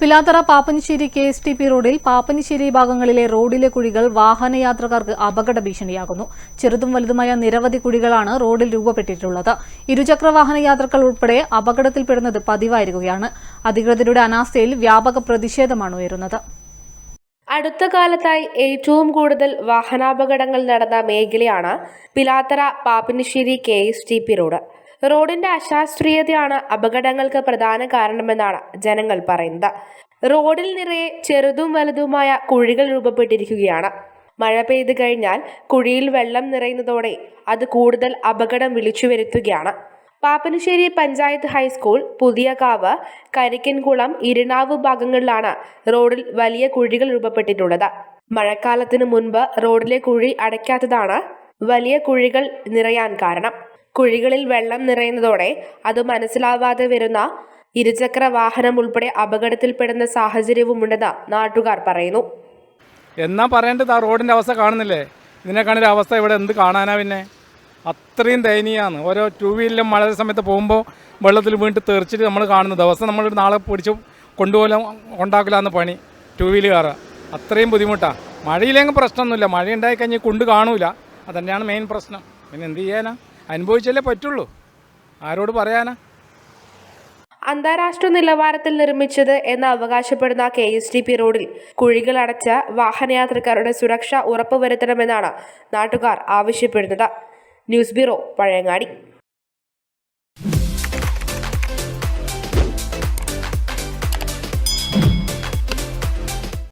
Pilathara Pappinisseri K S T P റോഡിൽ പാപ്പനിശ്ശേരി ഭാഗങ്ങളിലെ റോഡിലെ കുഴികൾ വാഹനയാത്രക്കാർക്ക് അപകട ഭീഷണിയാകുന്നു. ചെറുതും വലുതുമായ നിരവധി കുഴികളാണ് റോഡിൽ രൂപപ്പെട്ടിട്ടുള്ളത്. ഇരുചക്ര വാഹന യാത്രകൾ ഉൾപ്പെടെ അപകടത്തിൽപ്പെടുന്നത് പതിവായിരിക്കുകയാണ്. അധികൃതരുടെ അനാസ്ഥയിൽ വ്യാപക പ്രതിഷേധമാണ് ഉയരുന്നത്. അടുത്ത കാലത്തായി ഏറ്റവും കൂടുതൽ വാഹനാപകടങ്ങൾ നടന്ന മേഖലയാണ് Pilathara Pappinisseri K S T P road. റോഡിന്റെ അശാസ്ത്രീയതയാണ് അപകടങ്ങൾക്ക് പ്രധാന കാരണമെന്നാണ് ജനങ്ങൾ പറയുന്നത്. റോഡിൽ നിറയെ ചെറുതും വലുതുമായ കുഴികൾ രൂപപ്പെട്ടിരിക്കുകയാണ്. മഴ പെയ്തു കഴിഞ്ഞാൽ കുഴിയിൽ വെള്ളം നിറയുന്നതോടെ അത് കൂടുതൽ അപകടം വിളിച്ചു വരുത്തുകയാണ് പാപ്പനശ്ശേരി പഞ്ചായത്ത് ഹൈസ്കൂൾ പുതിയകാവ് കരിക്കൻകുളം ഇരിണാവ് ഭാഗങ്ങളിലാണ് റോഡിൽ വലിയ കുഴികൾ രൂപപ്പെട്ടിട്ടുള്ളത്. മഴക്കാലത്തിനു മുൻപ് റോഡിലെ കുഴി അടയ്ക്കാത്തതാണ് വലിയ കുഴികൾ നിറയാൻ കാരണം. കുഴികളിൽ വെള്ളം നിറയുന്നതോടെ അത് മനസ്സിലാവാതെ വരുന്ന ഇരുചക്ര വാഹനം ഉൾപ്പെടെ അപകടത്തിൽപ്പെടുന്ന സാഹചര്യവുമുണ്ടെന്ന് നാട്ടുകാർ പറയുന്നു. എന്നാ പറയേണ്ടത്? ആ റോഡിന്റെ അവസ്ഥ കാണുന്നില്ലേ? ഇതിനെക്കാണൊരു അവസ്ഥ ഇവിടെ എന്ത് കാണാനാ പിന്നെ? അത്രയും ദയനീയമാണ് ഓരോ ടൂ വീലറിലും മഴ സമയത്ത് പോകുമ്പോൾ വെള്ളത്തിൽ വീണിട്ട് തെറിച്ചിട്ട് നമ്മൾ കാണുന്നു ദിവസം നമ്മൾ നാളെ പിടിച്ച് കൊണ്ടുപോലെ ഉണ്ടാക്കില്ലാന്ന് പണി ടൂ വീലുകാർ അത്രയും ബുദ്ധിമുട്ടാണ് മഴയില്ലെങ്കിൽ പ്രശ്നമൊന്നുമില്ല. മഴ ഉണ്ടായി കഴിഞ്ഞാൽ കൊണ്ട് കാണൂല. അതന്നെയാണ് മെയിൻ പ്രശ്നം. പിന്നെ എന്ത് ചെയ്യാനാ? അനുഭവിച്ചല്ലേ പറ്റുള്ളൂ. ആരോട് പറയാനാ? അന്താരാഷ്ട്ര നിലവാരത്തിൽ നിർമ്മിച്ചത് എന്ന് അവകാശപ്പെടുന്ന കെ എസ് ടി പി റോഡിൽ കുഴികൾ അടച്ച വാഹനയാത്രക്കാരുടെ സുരക്ഷ ഉറപ്പുവരുത്തണമെന്നാണ് നാട്ടുകാർ ആവശ്യപ്പെടുന്നത്. News bureau Pazhayangadi.